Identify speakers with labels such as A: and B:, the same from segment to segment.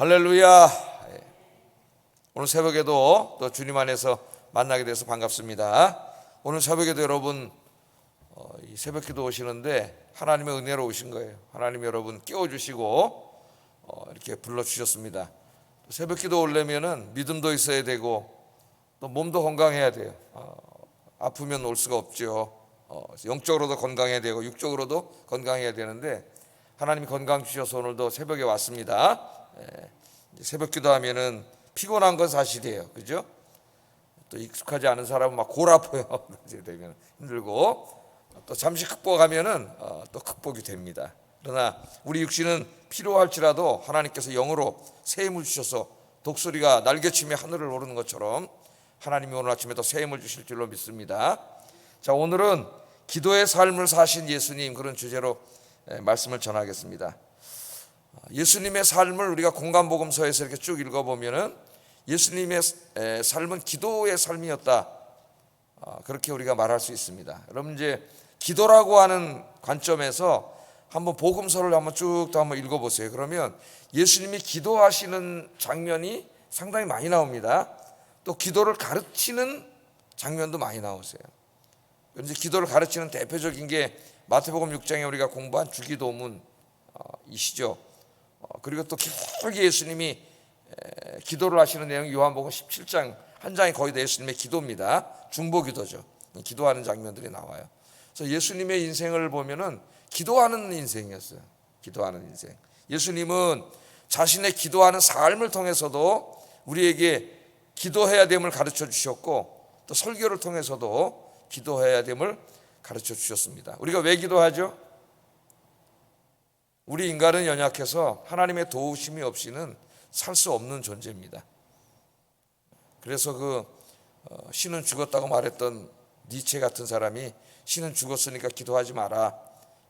A: 할렐루야. 예. 오늘 새벽에도 또 주님 안에서 만나게 돼서 반갑습니다. 오늘 새벽에도 여러분 어, 이 새벽 기도 오시는데 하나님의 은혜로 오신 거예요. 하나님 여러분 깨워주시고 어, 이렇게 불러주셨습니다. 새벽 기도 오려면은 믿음도 있어야 되고 또 몸도 건강해야 돼요. 어, 아프면 올 수가 없죠. 어, 영적으로도 건강해야 되고 육적으로도 건강해야 되는데 하나님이 건강 주셔서 오늘도 새벽에 왔습니다. 예, 새벽 기도하면은 피곤한 건 사실이에요. 그죠? 또 익숙하지 않은 사람은 막 골 아파요. 이제 되면 힘들고 또 잠시 극복하면은 어, 또 극복이 됩니다. 그러나 우리 육신은 필요할지라도 하나님께서 영으로 새 힘을 주셔서 독수리가 날개치며 하늘을 오르는 것처럼 하나님이 오늘 아침에도 새 힘을 주실 줄로 믿습니다. 자 오늘은 기도의 삶을 사신 예수님 그런 주제로 예, 말씀을 전하겠습니다. 예수님의 삶을 우리가 공간복음서에서 이렇게 쭉 읽어보면은 예수님의 에, 삶은 기도의 삶이었다. 아, 그렇게 우리가 말할 수 있습니다. 여러분 이제 기도라고 하는 관점에서 한번 복음서를 한번 쭉 또 한번 읽어보세요. 그러면 예수님이 기도하시는 장면이 상당히 많이 나옵니다. 또 기도를 가르치는 장면도 많이 나오세요. 이제 기도를 가르치는 대표적인 게 마태복음 6장에 우리가 공부한 주기도문이시죠. 어, 그리고 또 길게 예수님이 에, 기도를 하시는 내용이 요한복음 17장 한 장이 거의 다 예수님의 기도입니다. 중보 기도죠. 기도하는 장면들이 나와요. 그래서 예수님의 인생을 보면은 기도하는 인생이었어요. 기도하는 인생. 예수님은 자신의 기도하는 삶을 통해서도 우리에게 기도해야 됨을 가르쳐 주셨고 또 설교를 통해서도 기도해야 됨을 가르쳐 주셨습니다. 우리가 왜 기도하죠? 우리 인간은 연약해서 하나님의 도우심이 없이는 살 수 없는 존재입니다. 그래서 그 어, 신은 죽었다고 말했던 니체 같은 사람이 신은 죽었으니까 기도하지 마라.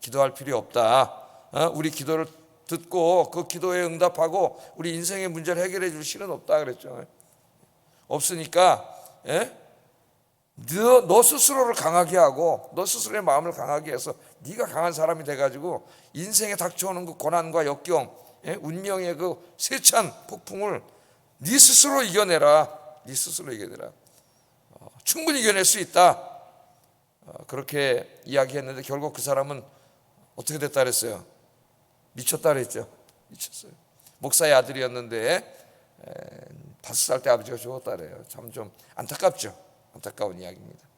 A: 기도할 필요 없다. 어, 우리 기도를 듣고 그 기도에 응답하고 우리 인생의 문제를 해결해 줄 신은 없다 그랬죠. 없으니까 예? 너, 너 스스로를 강하게 하고 너 스스로의 마음을 강하게 해서 네가 강한 사람이 돼가지고 인생에 닥쳐오는 그 고난과 역경, 예? 운명의 그 세찬 폭풍을 네 스스로 이겨내라. 네 스스로 이겨내라. 어, 충분히 이겨낼 수 있다. 어, 그렇게 이야기했는데 결국 그 사람은 어떻게 됐다 그랬어요? 미쳤다 그랬죠. 미쳤어요. 목사의 아들이었는데 다섯 살 때 아버지가 죽었다 그래요. 참 좀 안타깝죠. 안타까운 이야기입니다.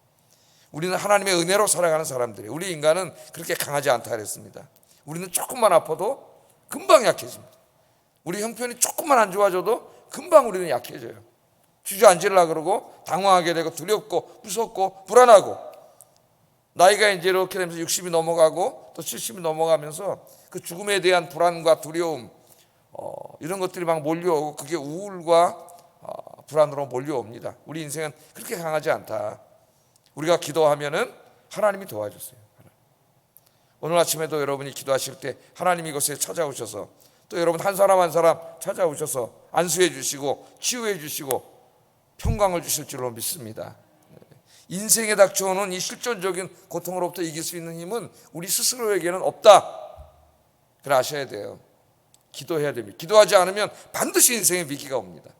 A: 우리는 하나님의 은혜로 살아가는 사람들이 우리 인간은 그렇게 강하지 않다 그랬습니다. 우리는 조금만 아파도 금방 약해집니다. 우리 형편이 조금만 안 좋아져도 금방 우리는 약해져요. 주저앉으려 그러고 당황하게 되고 두렵고 무섭고 불안하고 나이가 이제 이렇게 되면서 60이 넘어가고 또 70이 넘어가면서 그 죽음에 대한 불안과 두려움 어, 이런 것들이 막 몰려오고 그게 우울과 어, 불안으로 몰려옵니다. 우리 인생은 그렇게 강하지 않다. 우리가 기도하면은 하나님이 도와주세요. 오늘 아침에도 여러분이 기도하실 때 하나님 이곳에 찾아오셔서 또 여러분 한 사람 한 사람 찾아오셔서 안수해 주시고 치유해 주시고 평강을 주실 줄로 믿습니다. 인생에 닥쳐오는 이 실존적인 고통으로부터 이길 수 있는 힘은 우리 스스로에게는 없다. 그걸 아셔야 돼요. 기도해야 됩니다. 기도하지 않으면 반드시 인생의 위기가 옵니다.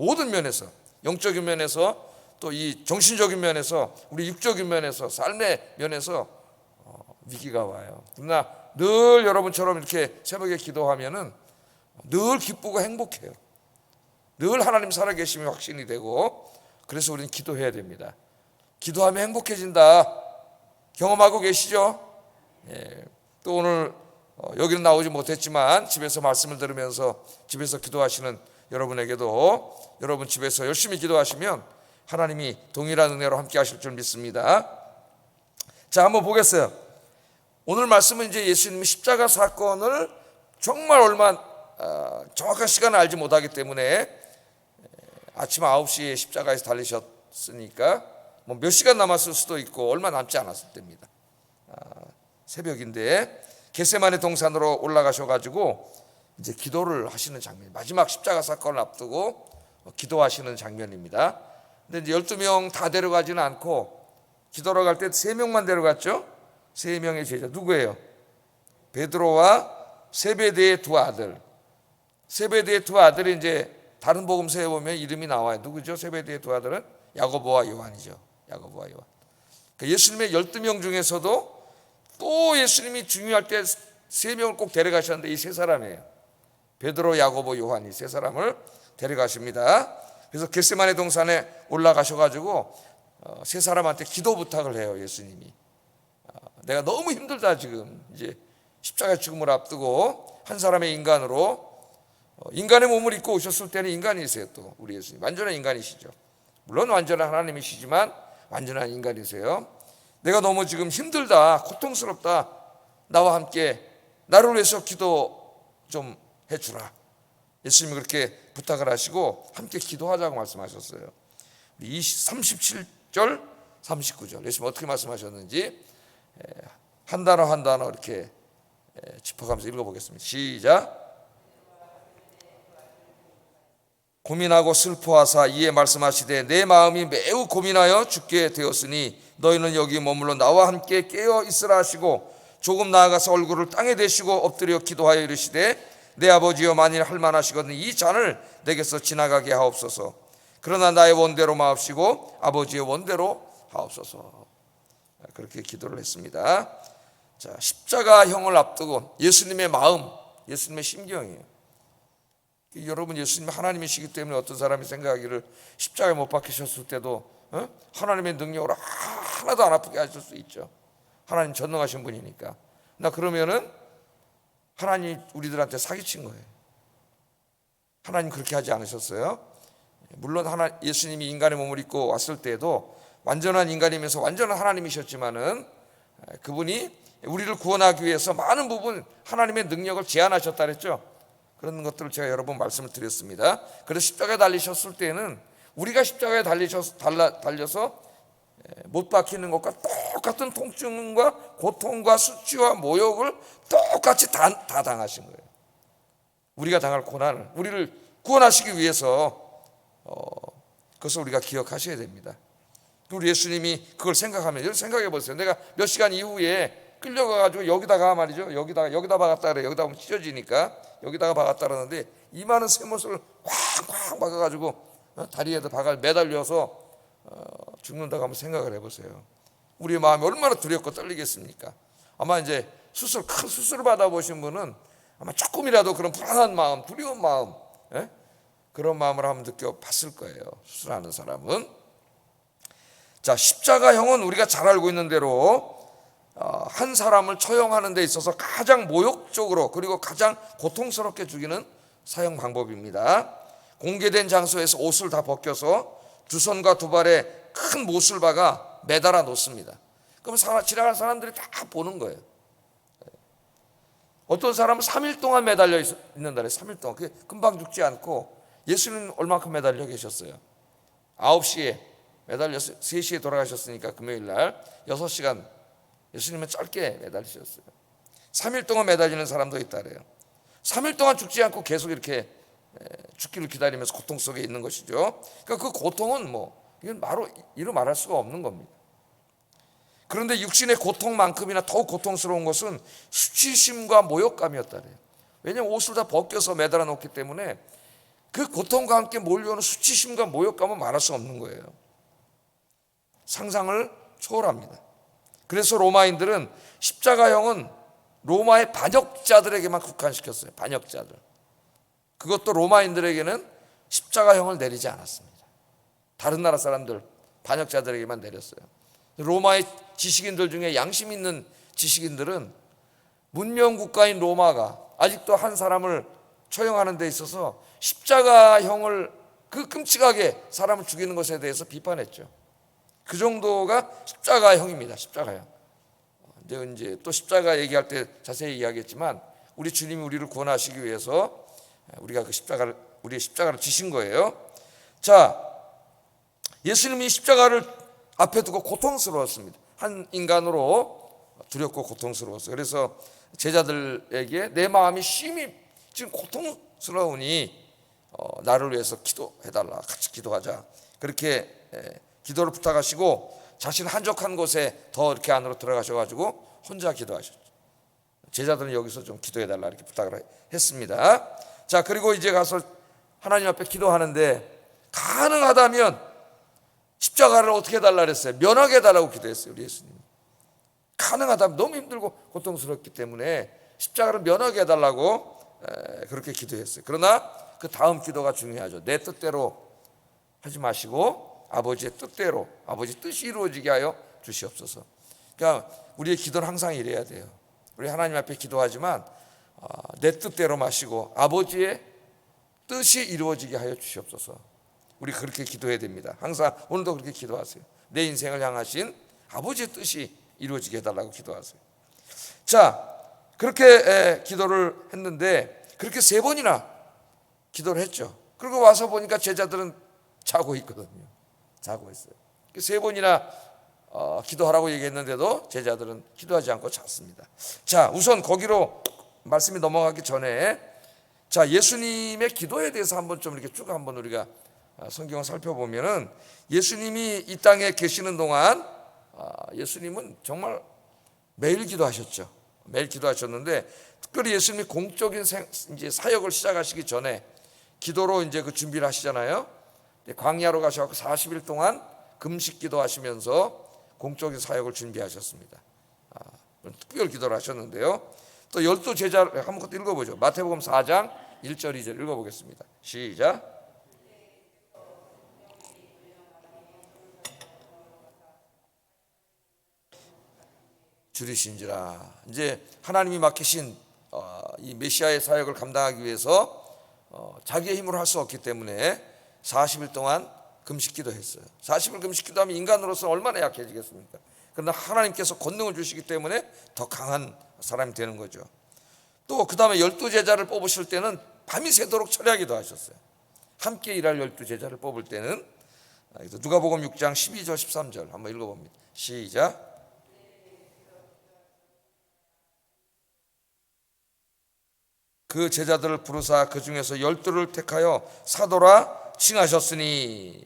A: 모든 면에서 영적인 면에서 또 이 정신적인 면에서 우리 육적인 면에서 삶의 면에서 어, 위기가 와요. 그러나 늘 여러분처럼 이렇게 새벽에 기도하면은 늘 기쁘고 행복해요. 늘 하나님 살아계심이 확신이 되고 그래서 우리는 기도해야 됩니다. 기도하면 행복해진다. 경험하고 계시죠? 예. 또 오늘 어, 여기는 나오지 못했지만 집에서 말씀을 들으면서 집에서 기도하시는 여러분에게도 여러분 집에서 열심히 기도하시면 하나님이 동일한 은혜로 함께 하실 줄 믿습니다. 자, 한번 보겠어요. 오늘 말씀은 이제 예수님이 십자가 사건을 정말 얼마 어, 정확한 시간을 알지 못하기 때문에 아침 9시에 십자가에서 달리셨으니까 뭐 몇 시간 남았을 수도 있고 얼마 남지 않았을 때입니다. 아, 새벽인데 게세만의 동산으로 올라가셔 가지고 이제 기도를 하시는 장면. 마지막 십자가 사건을 앞두고 기도하시는 장면입니다. 근데 이제 12명 다 데려가지는 않고 기도로 갈 때 3명만 데려갔죠? 3명의 제자 누구예요? 베드로와 세베대의 두 아들. 세베드의 두 아들이 이제 다른 복음서에 보면 이름이 나와요. 누구죠? 세베드의 두 아들은 야고보와 요한이죠. 야고보와 요한. 그 예수님의 12명 중에서도 또 예수님이 중요할 때세 명을 꼭 데려가셨는데 이 세 사람이에요. 베드로, 야고보, 요한 이 세 사람을 데려가십니다. 그래서 겟세마네 동산에 올라가셔 가지고 어, 세 사람한테 기도 부탁을 해요, 예수님이. 어, 내가 너무 힘들다 지금. 이제 십자가 죽음을 앞두고 한 사람의 인간으로 어, 인간의 몸을 입고 오셨을 때는 인간이세요, 또 우리 예수님. 완전한 인간이시죠. 물론 완전한 하나님이시지만 완전한 인간이세요. 내가 너무 지금 힘들다, 고통스럽다. 나와 함께 나를 위해서 기도 좀 해주라. 예수님이 그렇게 부탁을 하시고 함께 기도하자고 말씀하셨어요. 37절, 39절. 예수님 어떻게 말씀하셨는지 한 단어 한 단어 이렇게 짚어가면서 읽어보겠습니다. 시작. 고민하고 슬퍼하사 이에 말씀하시되 내 마음이 매우 고민하여 죽게 되었으니 너희는 여기 머물러 나와 함께 깨어 있으라 하시고 조금 나아가서 얼굴을 땅에 대시고 엎드려 기도하여 이르시되 내 아버지여 만일 할만하시거든 이 잔을 내게서 지나가게 하옵소서. 그러나 나의 원대로 마옵시고 아버지의 원대로 하옵소서. 그렇게 기도를 했습니다. 자 십자가형을 앞두고 예수님의 마음 예수님의 심경이에요. 여러분 예수님 하나님이시기 때문에 어떤 사람이 생각하기를 십자가에 못 박히셨을 때도 어? 하나님의 능력으로 하나도 안 아프게 하실 수 있죠. 하나님 전능하신 분이니까. 나 그러면은 하나님 우리들한테 사기친 거예요. 하나님 그렇게 하지 않으셨어요. 물론 하나 예수님이 인간의 몸을 입고 왔을 때도 완전한 인간이면서 완전한 하나님이셨지만은 그분이 우리를 구원하기 위해서 많은 부분 하나님의 능력을 제한하셨다 그랬죠. 그런 것들을 제가 여러 번 말씀을 드렸습니다. 그래서 십자가에 달리셨을 때는 우리가 십자가에 달리셔서 달라, 달려서 못 박히는 것과 똑같은 통증과 고통과 수치와 모욕을 똑같이 다, 다 당하신 거예요. 우리가 당할 고난을 우리를 구원하시기 위해서 어, 그것을 우리가 기억하셔야 됩니다. 우리 예수님이 그걸 생각하면 생각해 보세요. 내가 몇 시간 이후에 끌려가 가지고 여기다가 말이죠. 여기다가 여기다 박았다 그래. 여기다 보면 찢어지니까 여기다가 박았다 그러는데 이 많은 쇠못을 꽉꽉 박아 가지고 어, 다리에다 박아 매달려서 어, 죽는다고 한번 생각을 해보세요. 우리의 마음이 얼마나 두렵고 떨리겠습니까? 아마 이제 수술 큰 수술을 받아보신 분은 아마 조금이라도 그런 불안한 마음, 두려운 마음, 예? 그런 마음을 한번 느껴봤을 거예요. 수술하는 사람은. 자 십자가형은 우리가 잘 알고 있는 대로 어, 한 사람을 처형하는 데 있어서 가장 모욕적으로 그리고 가장 고통스럽게 죽이는 사형 방법입니다. 공개된 장소에서 옷을 다 벗겨서 두 손과 두 발에 큰 못을 박아 매달아 놓습니다. 그럼 지나가는 사람들이 다 보는 거예요. 어떤 사람은 3일 동안 매달려 있는다 그래 3일 동안. 그게 금방 죽지 않고 예수는 얼마큼 매달려 계셨어요? 9시에 매달렸어요. 3시에 돌아가셨으니까 금요일 날 6시간 예수님은 짧게 매달리셨어요. 3일 동안 매달리는 사람도 있다 그래요. 3일 동안 죽지 않고 계속 이렇게 죽기를 기다리면서 고통 속에 있는 것이죠. 그러니까 그 고통은 뭐 이건 바로 이루 말할 수가 없는 겁니다. 그런데 육신의 고통만큼이나 더욱 고통스러운 것은 수치심과 모욕감이었다 그래요. 왜냐하면 옷을 다 벗겨서 매달아 놓기 때문에 그 고통과 함께 몰려오는 수치심과 모욕감은 말할 수 없는 거예요. 상상을 초월합니다. 그래서 로마인들은 십자가형은 로마의 반역자들에게만 국한시켰어요. 반역자들. 그것도 로마인들에게는 십자가형을 내리지 않았습니다. 다른 나라 사람들, 반역자들에게만 내렸어요. 로마의 지식인들 중에 양심 있는 지식인들은 문명 국가인 로마가 아직도 한 사람을 처형하는 데 있어서 십자가형을 그 끔찍하게 사람을 죽이는 것에 대해서 비판했죠. 그 정도가 십자가형입니다. 십자가형. 근데 이제 또 십자가 얘기할 때 자세히 이야기했지만 우리 주님이 우리를 구원하시기 위해서 우리가 그 십자가를 우리의 십자가를 지신 거예요. 자, 예수님이 십자가를 앞에 두고 고통스러웠습니다. 한 인간으로 두렵고 고통스러웠어요. 그래서 제자들에게 내 마음이 심히 지금 고통스러우니 어, 나를 위해서 기도해달라. 같이 기도하자. 그렇게 에, 기도를 부탁하시고 자신 한적한 곳에 더 이렇게 안으로 들어가셔가지고 혼자 기도하셨죠. 제자들은 여기서 좀 기도해달라 이렇게 부탁을 했습니다. 자, 그리고 이제 가서 하나님 앞에 기도하는데 가능하다면 십자가를 어떻게 해달라 그랬어요? 면하게 해달라고 기도했어요. 우리 예수님. 가능하다면 너무 힘들고 고통스럽기 때문에 십자가를 면하게 해달라고 에, 그렇게 기도했어요. 그러나 그 다음 기도가 중요하죠. 내 뜻대로 하지 마시고 아버지의 뜻대로 아버지 뜻이 이루어지게 하여 주시옵소서. 그러니까 우리의 기도는 항상 이래야 돼요. 우리 하나님 앞에 기도하지만 어, 내 뜻대로 마시고 아버지의 뜻이 이루어지게 하여 주시옵소서. 우리 그렇게 기도해야 됩니다. 항상 오늘도 그렇게 기도하세요. 내 인생을 향하신 아버지의 뜻이 이루어지게 해달라고 기도하세요. 자, 그렇게 에, 기도를 했는데 그렇게 세 번이나 기도를 했죠. 그리고 와서 보니까 제자들은 자고 있거든요. 자고 있어요. 세 번이나 어, 기도하라고 얘기했는데도 제자들은 기도하지 않고 잤습니다. 자, 우선 거기로 말씀이 넘어가기 전에 자 예수님의 기도에 대해서 한번 좀 이렇게 쭉 한번 우리가 아, 성경을 살펴보면은 예수님이 이 땅에 계시는 동안 아, 예수님은 정말 매일 기도하셨죠. 매일 기도하셨는데 특별히 예수님이 공적인 생, 이제 사역을 시작하시기 전에 기도로 이제 그 준비를 하시잖아요. 광야로 가셔서 40일 동안 금식 기도하시면서 공적인 사역을 준비하셨습니다. 아, 특별 기도를 하셨는데요. 또 열두 제자를 한번 읽어보죠. 마태복음 4장 1절 2절 읽어보겠습니다. 시작. 줄이신지라. 이제 하나님이 맡기신 어, 이 메시아의 사역을 감당하기 위해서 어, 자기의 힘으로 할 수 없기 때문에 40일 동안 금식기도 했어요. 40일 금식기도 하면 인간으로서 얼마나 약해지겠습니까? 그러나 하나님께서 권능을 주시기 때문에 더 강한 사람이 되는 거죠. 또 그 다음에 열두 제자를 뽑으실 때는 밤이 새도록 처리하기도 하셨어요. 함께 일할 열두 제자를 뽑을 때는 누가복음 6장 12절 13절 한번 읽어봅니다. 시작. 그 제자들을 부르사 그 중에서 열두를 택하여 사도라 칭하셨으니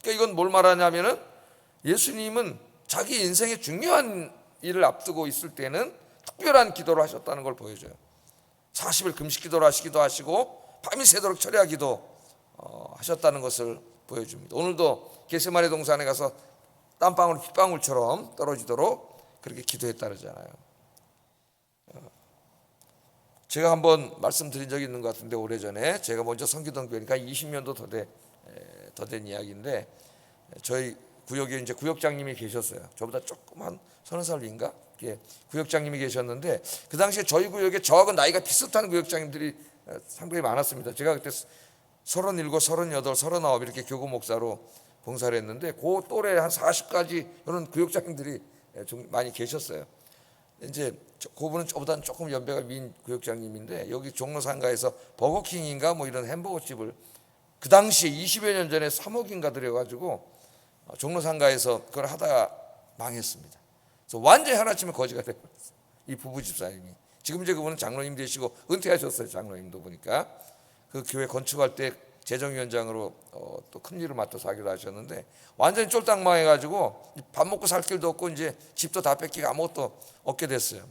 A: 그러니까 이건 뭘 말하냐면은 예수님은 자기 인생의 중요한 일을 앞두고 있을 때는 특별한 기도를 하셨다는 걸 보여줘요. 40일 금식 기도를 하시기도 하시고 밤이 새도록 철야기도 어, 하셨다는 것을 보여줍니다. 오늘도 게세마네 동산에 가서 땀방울 빗방울처럼 떨어지도록 그렇게 기도했다 그러잖아요. 제가 한번 말씀드린 적이 있는 것 같은데 오래전에 제가 먼저 성기동 교회니까 20년도 더된 된 이야기인데 저희 구역에 이제 구역장님이 계셨어요. 저보다 조금 한 서너 살 위인가? 예, 구역장님이 계셨는데 그 당시에 저희 구역에 저하고 나이가 비슷한 구역장님들이 상당히 많았습니다. 제가 그때 서른일곱, 서른여덟, 서른아홉 이렇게 교구 목사로 봉사를 했는데 그 또래 한 40까지 이런 구역장님들이 좀 많이 계셨어요. 이제 그분은 저보다는 조금 연배가 민 구역장님인데 여기 종로 상가에서 버거킹인가 뭐 이런 햄버거 집을 그 당시에 20여 년 전에 3억인가 들여가지고 어, 종로 상가에서 그걸 하다가 망했습니다. 그래서 완전히 하나쯤에 거지가 되버렸어요. 이 부부 집사님이 지금 이제 그분은 장로님 되시고 은퇴하셨어요. 장로님도 보니까 그 교회 건축할 때 재정위원장으로 어, 또큰 일을 맡아서 하기도 하셨는데 완전히 쫄딱 망해가지고 밥 먹고 살 길도 없고 이제 집도 다 뺏기고 아무것도 없게 됐어요.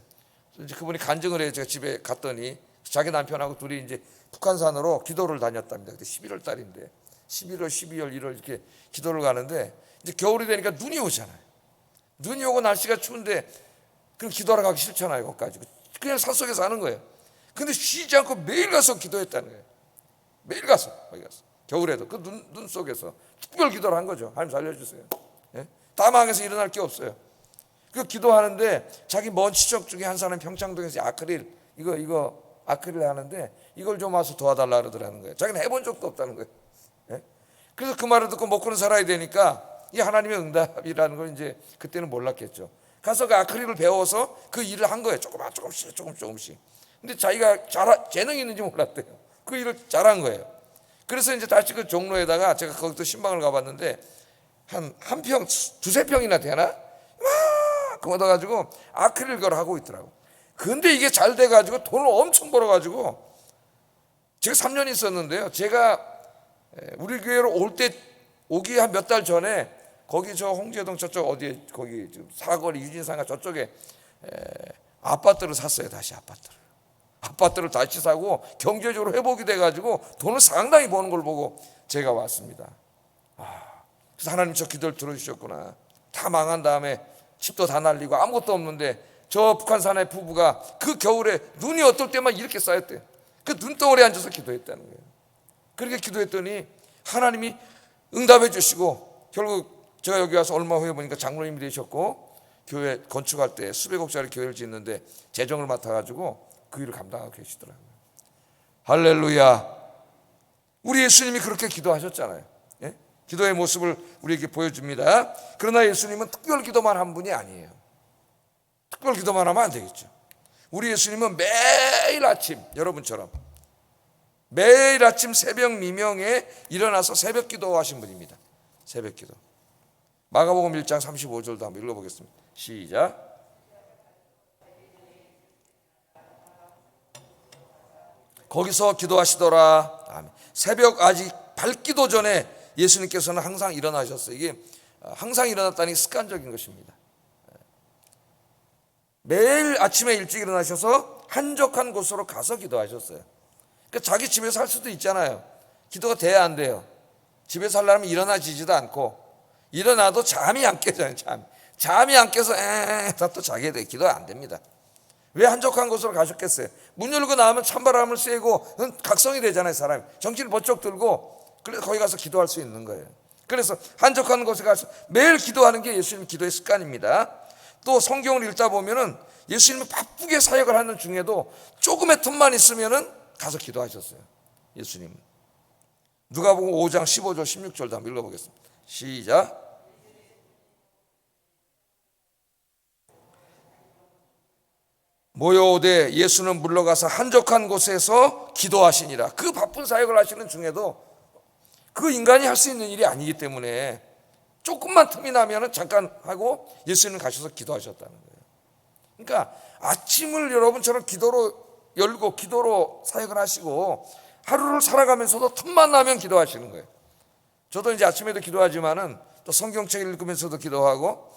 A: 이제 그분이 간증을 해요. 제가 집에 갔더니 자기 남편하고 둘이 이제 북한산으로 기도를 다녔답니다. 그때 11월 달인데 11월, 12월, 1월 이렇게 기도를 가는데 이제 겨울이 되니까 눈이 오잖아요. 눈이 오고 날씨가 추운데 그럼 기도하러 가기 싫잖아요. 거기까지 그냥 산속에서 하는 거예요. 근데 쉬지 않고 매일 가서 기도했다는 거예요. 매일 가서 거기 가서 겨울에도 그 눈 눈 속에서 특별 기도를 한 거죠. 하나님 살려주세요. 예? 다 망해서 일어날 게 없어요. 그 기도하는데 자기 먼 친척 중에 한 사람 평창동에서 아크릴 이거 이거 아크릴 하는데 이걸 좀 와서 도와달라 그러더라는 거예요. 자기는 해본 적도 없다는 거예요. 예? 그래서 그 말을 듣고 먹고는 살아야 되니까 이 하나님의 응답이라는 걸 이제 그때는 몰랐겠죠. 가서 그 아크릴을 배워서 그 일을 한 거예요. 조금 조금씩 조금 조금씩. 근데 자기가 잘 재능이 있는지 몰랐대요. 그 일을 잘한 거예요. 그래서 이제 다시 그 종로에다가 제가 거기도 신방을 가봤는데 한 한 평, 두세 평이나 되나? 막 얻어가지고 아크릴 걸 하고 있더라고. 근데 이게 잘 돼가지고 돈을 엄청 벌어가지고 제가 3년 있었는데요. 제가 우리 교회로 올 때 오기 한 몇 달 전에 거기 저 홍제동 저쪽 어디에 거기 사거리 유진상가 저쪽에 아파트를 샀어요. 다시 아파트를. 아파트를 다시 사고 경제적으로 회복이 돼가지고 돈을 상당히 버는 걸 보고 제가 왔습니다. 아, 그래서 하나님 저 기도를 들어주셨구나. 다 망한 다음에 집도 다 날리고 아무것도 없는데 저 북한산의 부부가 그 겨울에 눈이 어떨 때만 이렇게 쌓였대. 그 눈덩어리에 앉아서 기도했다는 거예요. 그렇게 기도했더니 하나님이 응답해 주시고 결국 제가 여기 와서 얼마 후에 보니까 장로님이 되셨고 교회 건축할 때 수백억짜리 교회를 짓는데 재정을 맡아가지고 그 일을 감당하고 계시더라고요. 할렐루야. 우리 예수님이 그렇게 기도하셨잖아요. 예? 기도의 모습을 우리에게 보여줍니다. 그러나 예수님은 특별 기도만 한 분이 아니에요. 특별 기도만 하면 안 되겠죠. 우리 예수님은 매일 아침 여러분처럼 매일 아침 새벽 미명에 일어나서 새벽 기도하신 분입니다. 새벽 기도. 마가복음 1장 35절도 한번 읽어보겠습니다. 시작. 거기서 기도하시더라. 아멘. 새벽 아직 밝기도 전에 예수님께서는 항상 일어나셨어요. 이게 항상 일어났다니 습관적인 것입니다. 매일 아침에 일찍 일어나셔서 한적한 곳으로 가서 기도하셨어요. 그러니까 자기 집에서 할 수도 있잖아요. 기도가 돼야 안 돼요. 집에서 하려면 일어나지지도 않고 일어나도 잠이 안 깨져요. 잠. 잠이 안 깨서 에또 자게 돼. 기도 안 됩니다. 왜 한적한 곳으로 가셨겠어요? 문 열고 나오면 찬바람을 쐬고 각성이 되잖아요, 사람이. 정신을 번쩍 들고 그래서 거기 가서 기도할 수 있는 거예요. 그래서 한적한 곳에 가서 매일 기도하는 게 예수님 기도의 습관입니다. 또 성경을 읽다 보면은 예수님이 바쁘게 사역을 하는 중에도 조금의 틈만 있으면은 가서 기도하셨어요. 예수님. 누가 보고 5장 15절 16절도 한번 읽어 보겠습니다. 시작. 모여오되 예수는 물러가서 한적한 곳에서 기도하시니라. 그 바쁜 사역을 하시는 중에도 그 인간이 할 수 있는 일이 아니기 때문에 조금만 틈이 나면은 잠깐 하고 예수님 가셔서 기도하셨다는 거예요. 그러니까 아침을 여러분처럼 기도로 열고 기도로 사역을 하시고 하루를 살아가면서도 틈만 나면 기도하시는 거예요. 저도 이제 아침에도 기도하지만은 또 성경책 읽으면서도 기도하고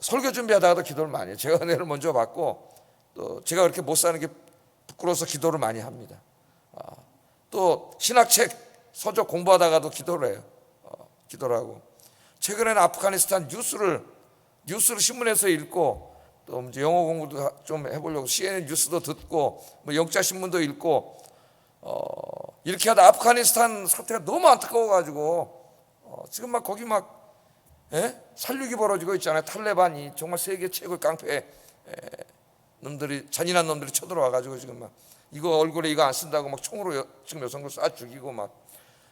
A: 설교 준비하다가도 기도를 많이 해요. 제가 은혜를 먼저 받고 또 제가 그렇게 못 사는 게 부끄러워서 기도를 많이 합니다. 아, 또 신학책 서적 공부하다가도 기도를 해요. 어, 기도를 하고 최근에는 아프가니스탄 뉴스를 뉴스를 신문에서 읽고 또 영어 공부도 좀 해보려고 CNN 뉴스도 듣고 뭐 영자 신문도 읽고 어, 이렇게 하다 아프가니스탄 사태가 너무 안타까워가지고 어, 지금 막 거기 막 예? 살육이 벌어지고 있잖아요. 탈레반이 정말 세계 최고의 깡패 에, 놈들이 잔인한 놈들이 쳐들어와 가지고 지금 막 이거 얼굴에 이거 안 쓴다고 막 총으로 여, 지금 여성들 쏴 죽이고 막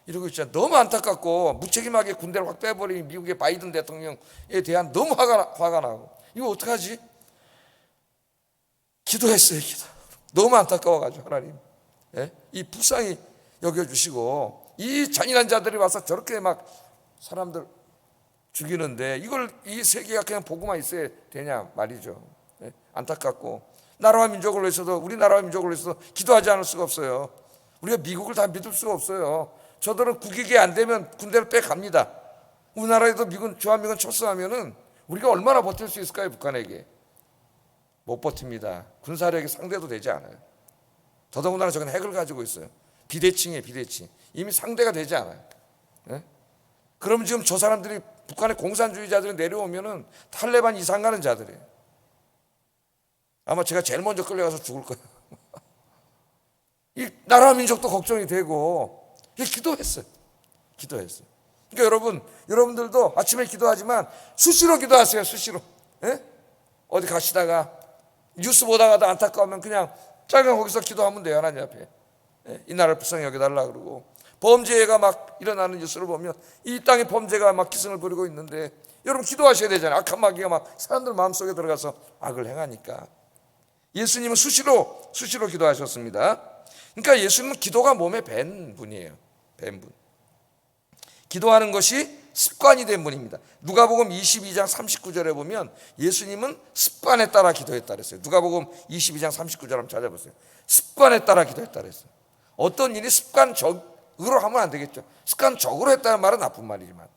A: 이러고 있잖아요. 너무 안타깝고 무책임하게 군대를 확 빼버린 미국의 바이든 대통령에 대한 너무 화가, 나- 화가 나고 이거 어떡하지? 기도했어요, 기도. 너무 안타까워가지고 하나님. 예? 이 불쌍히 여겨주시고 이 잔인한 자들이 와서 저렇게 막 사람들 죽이는데 이걸 이 세계가 그냥 보고만 있어야 되냐 말이죠. 예? 안타깝고 나라와 민족을 위해서도 우리나라와 민족을 위해서 기도하지 않을 수가 없어요. 우리가 미국을 다 믿을 수가 없어요. 저들은 국익이 안 되면 군대를 빼갑니다. 우리나라에도 미군 주한미군 철수하면은 우리가 얼마나 버틸 수 있을까요 북한에게? 못 버팁니다. 군사력이 상대도 되지 않아요. 더더군다나 저건 핵을 가지고 있어요. 비대칭이에요, 비대칭. 이미 상대가 되지 않아요. 예? 그럼 지금 저 사람들이 북한의 공산주의자들이 내려오면은 탈레반 이상 가는 자들이에요. 아마 제가 제일 먼저 끌려가서 죽을 거예요. 이 나라 민족도 걱정이 되고 이 기도했어요. 기도했어요. 그러니까 여러분, 여러분들도 아침에 기도하지만 수시로 기도하세요. 수시로. 예? 어디 가시다가 뉴스 보다가도 안타까우면 그냥 잠깐 거기서 기도하면 돼요. 하나님 앞에. 예? 이 나라를 불쌍히 여겨달라 그러고 범죄가 막 일어나는 뉴스를 보면 이 땅에 범죄가 막 기승을 부리고 있는데 여러분 기도하셔야 되잖아요. 악한 마귀가 막 사람들 마음속에 들어가서 악을 행하니까 예수님은 수시로 수시로 기도하셨습니다. 그러니까 예수님은 기도가 몸에 밴 분이에요. 밴 분. 기도하는 것이 습관이 된 분입니다. 누가복음 22장 39절에 보면 예수님은 습관에 따라 기도했다 그랬어요. 누가복음 22장 39절 한번 찾아보세요. 습관에 따라 기도했다 그랬어요. 어떤 일이 습관적으로 하면 안 되겠죠. 습관적으로 했다는 말은 나쁜 말이지만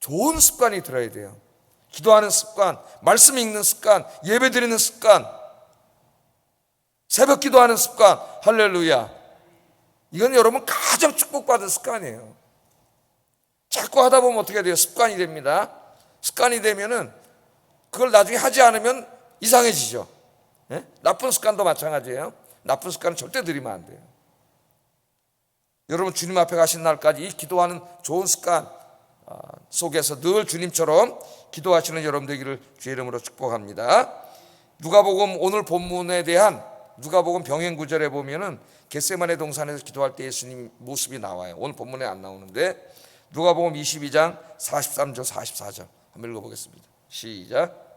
A: 좋은 습관이 들어야 돼요. 기도하는 습관, 말씀 읽는 습관, 예배 드리는 습관, 새벽 기도하는 습관, 할렐루야. 이건 여러분 가장 축복받은 습관이에요. 자꾸 하다 보면 어떻게 돼요? 습관이 됩니다. 습관이 되면은 그걸 나중에 하지 않으면 이상해지죠. 예? 나쁜 습관도 마찬가지예요. 나쁜 습관은 절대 들이면 안 돼요. 여러분 주님 앞에 가신 날까지 이 기도하는 좋은 습관 아, 속에서 늘 주님처럼 기도하시는 여러분 되기를 주의 이름으로 축복합니다. 누가복음 오늘 본문에 대한 누가복음 병행 구절에 보면은 겟세마네 동산에서 기도할 때 예수님 모습이 나와요. 오늘 본문에 안 나오는데 누가복음 22장 43절 44절 한번 읽어보겠습니다. 시작.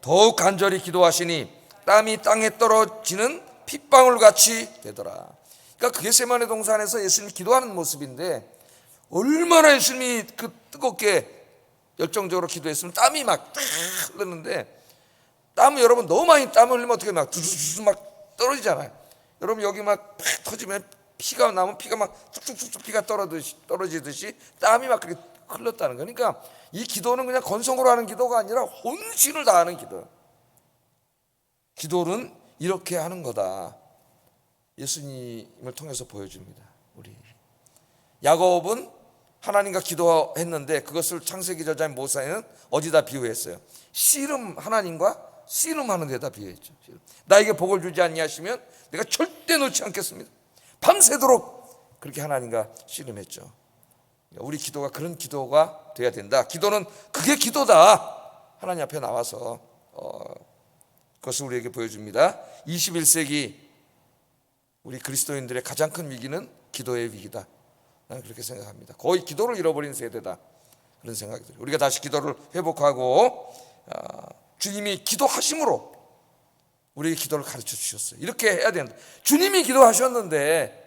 A: 더욱 간절히 기도하시니 땀이 땅에 떨어지는 핏방울 같이 되더라. 그러니까 세마네 동산에서 예수님이 기도하는 모습인데 얼마나 예수님이 그 뜨겁게 열정적으로 기도했으면 땀이 막 흐르는데 땀을 여러분 너무 많이 땀을 흘리면 어떻게 막 두두두두 막 떨어지잖아요. 여러분 여기 막 팍 터지면 피가 나면 피가 막 쭉쭉쭉쭉 피가 떨어지듯이, 떨어지듯이 땀이 막 그렇게 흘렀다는 거니까 그러니까 이 기도는 그냥 건성으로 하는 기도가 아니라 혼신을 다하는 기도. 기도는 이렇게 하는 거다. 예수님을 통해서 보여줍니다. 우리 야곱은 하나님과 기도했는데 그것을 창세기 저자인 모세는 어디다 비유했어요? 씨름 하나님과 씨름하는 데다 비유했죠. 나에게 복을 주지 않냐하시면 내가 절대 놓지 않겠습니다. 밤새도록 그렇게 하나님과 씨름했죠. 우리 기도가 그런 기도가 돼야 된다. 기도는 그게 기도다. 하나님 앞에 나와서 어, 그것을 우리에게 보여줍니다. 21세기 우리 그리스도인들의 가장 큰 위기는 기도의 위기다. 나는 그렇게 생각합니다. 거의 기도를 잃어버린 세대다. 그런 생각이 들어요. 우리가 다시 기도를 회복하고 어, 주님이 기도하심으로 우리에게 기도를 가르쳐 주셨어요. 이렇게 해야 된다. 주님이 기도하셨는데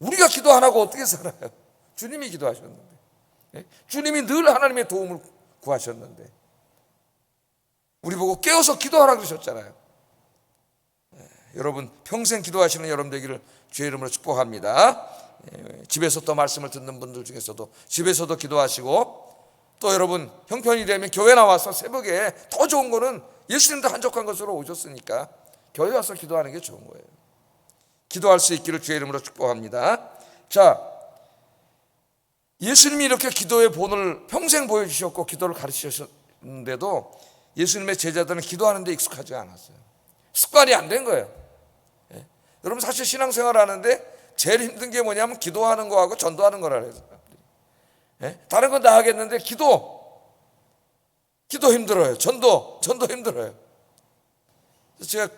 A: 우리가 기도 안 하고 어떻게 살아요? 주님이 기도하셨는데. 예? 주님이 늘 하나님의 도움을 구하셨는데. 우리 보고 깨어서 기도하라 그러셨잖아요. 예, 여러분 평생 기도하시는 여러분 되기를 주의 이름으로 축복합니다. 예, 집에서 또 말씀을 듣는 분들 중에서도 집에서도 기도하시고 또 여러분 형편이 되면 교회 나와서 새벽에 더 좋은 거는 예수님도 한적한 것으로 오셨으니까 교회 와서 기도하는 게 좋은 거예요. 기도할 수 있기를 주의 이름으로 축복합니다. 자, 예수님이 이렇게 기도의 본을 평생 보여주셨고 기도를 가르치셨는데도 예수님의 제자들은 기도하는데 익숙하지 않았어요. 습관이 안 된 거예요. 예? 여러분 사실 신앙생활 하는데 제일 힘든 게 뭐냐면 기도하는 거하고 전도하는 거라 그래요. 예? 다른 건 다 하겠는데 기도 기도 힘들어요. 전도 전도 힘들어요. 제가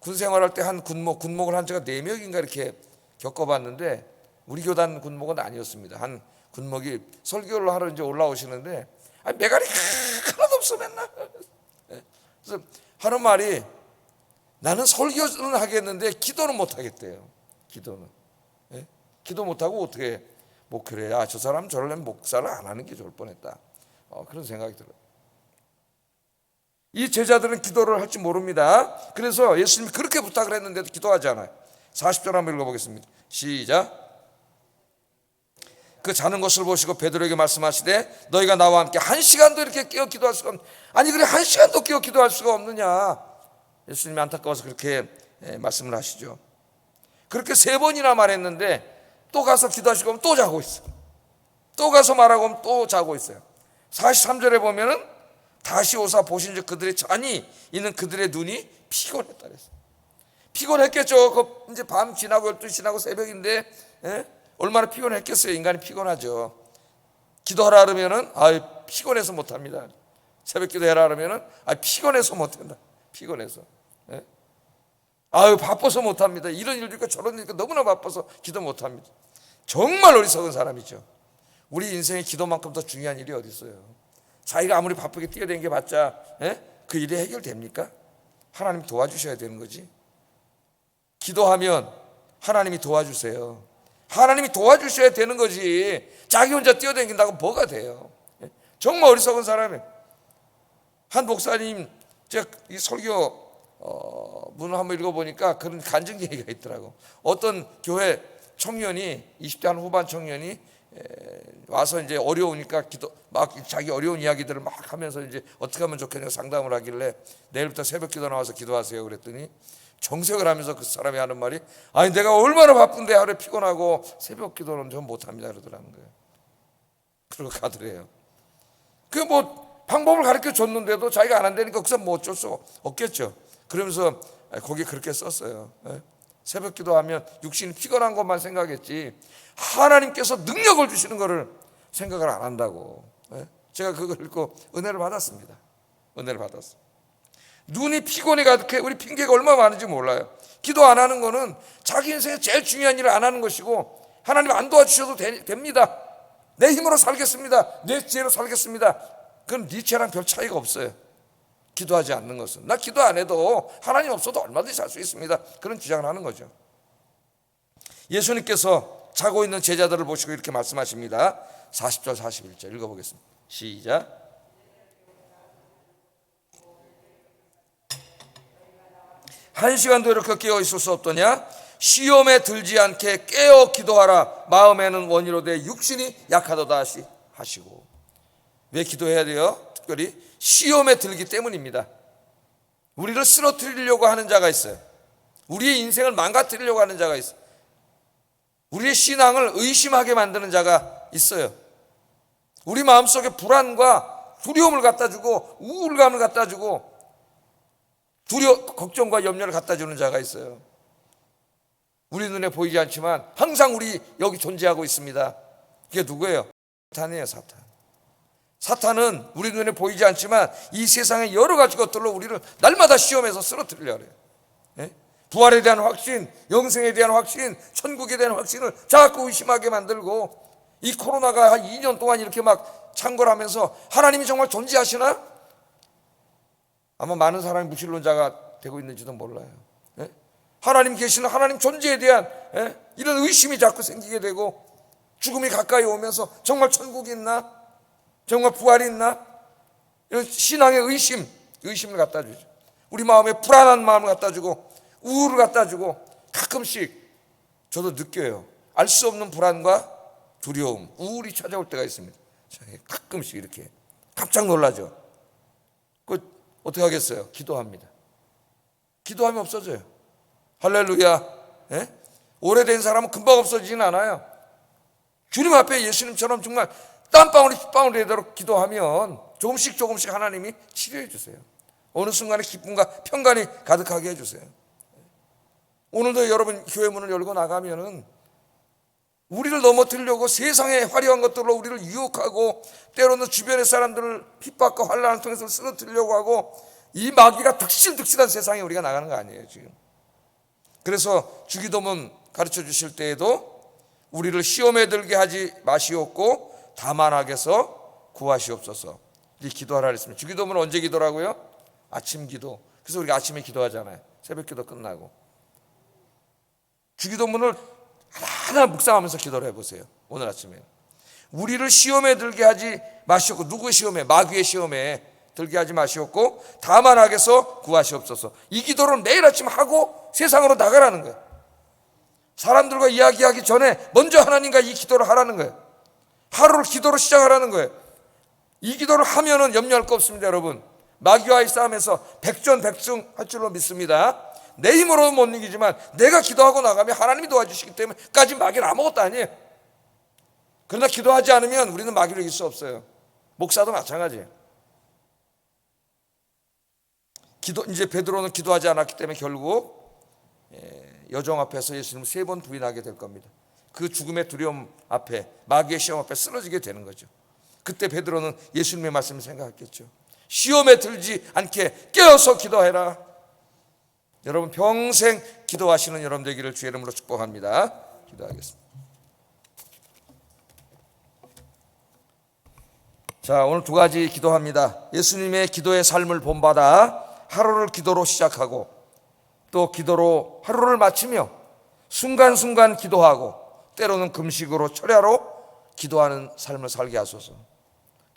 A: 군 생활할 때 한 군목 군목을 한 제가 네 명인가 이렇게 겪어봤는데 우리 교단 군목은 아니었습니다. 한 군목이 설교를 하러 이제 올라오시는데 아니 메가리 하나도 없어 맨날. 예? 그래서 하는 말이 나는 설교는 하겠는데 기도는 못 하겠대요. 기도는. 예? 기도 못 하고 어떻게 목회를 해? 아, 저 사람 저러려면 목사를 안 하는 게 좋을 뻔했다. 어, 그런 생각이 들어요. 이 제자들은 기도를 할지 모릅니다. 그래서 예수님이 그렇게 부탁을 했는데도 기도하지 않아요. 40절 한번 읽어보겠습니다. 시작. 그 자는 것을 보시고 베드로에게 말씀하시되 너희가 나와 함께 한 시간도 이렇게 깨어 기도할 수가 없 아니 그래 한 시간도 깨어 기도할 수가 없느냐 예수님이 안타까워서 그렇게 예, 말씀을 하시죠 그렇게 세 번이나 말했는데 또 가서 기도하시고 또 자고 있어 또 가서 말하고 하면 또 자고 있어요 43절에 보면은 다시 오사 보신즉 그들의 잔이 있는 그들의 눈이 피곤했다 그랬어요 피곤했겠죠 그 이제 밤 지나고 12시 지나고 새벽인데 예? 얼마나 피곤했겠어요. 인간이 피곤하죠. 기도하라 그러면은 아 피곤해서 못 합니다. 새벽 기도해라 그러면은 아 피곤해서 못 한다. 피곤해서. 예? 아유 바빠서 못 합니다. 이런 일도 있고 저런 일도 있고 너무나 바빠서 기도 못 합니다. 정말 어리석은 사람이죠. 우리 인생에 기도만큼 더 중요한 일이 어디 있어요? 자기가 아무리 바쁘게 뛰어다니게 봤자 예? 그 일이 해결됩니까? 하나님 도와주셔야 되는 거지. 기도하면 하나님이 도와주세요. 하나님이 도와주셔야 되는 거지. 자기 혼자 뛰어다닌다고 뭐가 돼요? 예? 정말 어리석은 사람이에요. 한 목사님, 제가 이 설교 어, 문을 한번 읽어보니까 그런 간증 얘기가 있더라고. 어떤 교회 청년이 20대 한 후반 청년이 와서 이제 어려우니까 기도 막 자기 어려운 이야기들을 막 하면서 이제 어떻게 하면 좋겠냐고 상담을 하길래 내일부터 새벽 기도 나와서 기도하세요 그랬더니 정색을 하면서 그 사람이 하는 말이 아니 내가 얼마나 바쁜데 하루에 피곤하고 새벽 기도는 좀 못합니다 그러더라는 거예요. 그러고 가더래요. 그 뭐 방법을 가르쳐 줬는데도 자기가 안 한다니까 그래서 뭐 어쩔 수 없겠죠. 그러면서 거기 그렇게 썼어요. 예? 새벽 기도하면 육신이 피곤한 것만 생각했지 하나님께서 능력을 주시는 것을 생각을 안 한다고. 예? 제가 그걸 읽고 은혜를 받았습니다. 은혜를 받았어. 눈이 피곤해 가득해 우리 핑계가 얼마나 많은지 몰라요. 기도 안 하는 거는 자기 인생에 제일 중요한 일을 안 하는 것이고 하나님 안 도와주셔도 되, 됩니다. 내 힘으로 살겠습니다. 내 지혜로 살겠습니다. 그건 니체랑 별 차이가 없어요. 기도하지 않는 것은 나 기도 안 해도 하나님 없어도 얼마든지 살 수 있습니다. 그런 주장을 하는 거죠. 예수님께서 자고 있는 제자들을 보시고 이렇게 말씀하십니다. 40절 41절 읽어보겠습니다. 시작. 한 시간도 이렇게 깨어 있을 수 없더냐? 시험에 들지 않게 깨어 기도하라. 마음에는 원이로 돼 육신이 약하도다 하시 하시고 왜 기도해야 돼요? 특별히 시험에 들기 때문입니다. 우리를 쓰러뜨리려고 하는 자가 있어요. 우리의 인생을 망가뜨리려고 하는 자가 있어요. 우리의 신앙을 의심하게 만드는 자가 있어요. 우리 마음속에 불안과 두려움을 갖다 주고 우울감을 갖다 주고 두려 걱정과 염려를 갖다 주는 자가 있어요. 우리 눈에 보이지 않지만 항상 우리 여기 존재하고 있습니다. 그게 누구예요? 사탄이에요, 사탄. 사탄은 우리 눈에 보이지 않지만 이 세상의 여러 가지 것들로 우리를 날마다 시험해서 쓰러뜨리려 그래요. 예? 부활에 대한 확신, 영생에 대한 확신, 천국에 대한 확신을 자꾸 의심하게 만들고 이 코로나가 한 2년 동안 이렇게 막 창궐하면서 하나님이 정말 존재하시나? 아마 많은 사람이 무신론자가 되고 있는지도 몰라요. 예? 하나님 계시는 하나님 존재에 대한 예? 이런 의심이 자꾸 생기게 되고 죽음이 가까이 오면서 정말 천국이 있나? 정말 부활이 있나? 이런 신앙의 의심, 의심을 갖다 주죠. 우리 마음에 불안한 마음을 갖다 주고 우울을 갖다 주고 가끔씩 저도 느껴요. 알 수 없는 불안과 두려움, 우울이 찾아올 때가 있습니다. 가끔씩 이렇게 깜짝 놀라죠. 그 어떻게 하겠어요? 기도합니다. 기도하면 없어져요. 할렐루야. 예? 오래된 사람은 금방 없어지진 않아요. 주님 앞에 예수님처럼 정말 땀방울이 핏방울이 되도록 기도하면 조금씩 조금씩 하나님이 치료해 주세요. 어느 순간에 기쁨과 평간이 가득하게 해주세요. 오늘도 여러분 교회 문을 열고 나가면은 우리를 넘어뜨리려고 세상의 화려한 것들로 우리를 유혹하고 때로는 주변의 사람들을 핍박과 환란을 통해서 쓰러뜨리려고 하고 이 마귀가 득실득실한 세상에 우리가 나가는 거 아니에요 지금. 그래서 주기도문 가르쳐 주실 때에도 우리를 시험에 들게 하지 마시옵고 다만 하게서 구하시옵소서. 이 기도하라 그랬습니다. 주기도문 언제 기도라고요? 아침 기도. 그래서 우리가 아침에 기도하잖아요. 새벽 기도 끝나고. 주기도문을 하나 묵상하면서 기도를 해보세요. 오늘 아침에. 우리를 시험에 들게 하지 마시옵고, 누구의 시험에? 마귀의 시험에 들게 하지 마시옵고, 다만 하게서 구하시옵소서. 이 기도를 매일 아침 하고 세상으로 나가라는 거예요. 사람들과 이야기하기 전에 먼저 하나님과 이 기도를 하라는 거예요. 하루를 기도로 시작하라는 거예요. 이 기도를 하면은 염려할 거 없습니다, 여러분. 마귀와의 싸움에서 백전백승 할 줄로 믿습니다. 내 힘으로는 못 이기지만 내가 기도하고 나가면 하나님이 도와주시기 때문에까지 마귀는 아무것도 아니에요. 그러나 기도하지 않으면 우리는 마귀를 이길 수 없어요. 목사도 마찬가지예요. 기도 이제 베드로는 기도하지 않았기 때문에 결국 예, 여정 앞에서 예수님 세 번 부인하게 될 겁니다. 그 죽음의 두려움 앞에 마귀의 시험 앞에 쓰러지게 되는 거죠. 그때 베드로는 예수님의 말씀을 생각했겠죠. 시험에 들지 않게 깨어서 기도해라. 여러분 평생 기도하시는 여러분 되기를 주의 이름으로 축복합니다. 기도하겠습니다. 자, 오늘 두 가지 기도합니다. 예수님의 기도의 삶을 본받아 하루를 기도로 시작하고 또 기도로 하루를 마치며 순간순간 기도하고 때로는 금식으로 철야로 기도하는 삶을 살게 하소서.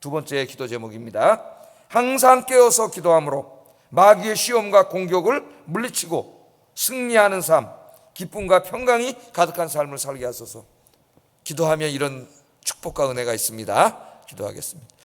A: 두 번째 기도 제목입니다. 항상 깨어서 기도함으로 마귀의 시험과 공격을 물리치고 승리하는 삶, 기쁨과 평강이 가득한 삶을 살게 하소서. 기도하면 이런 축복과 은혜가 있습니다. 기도하겠습니다.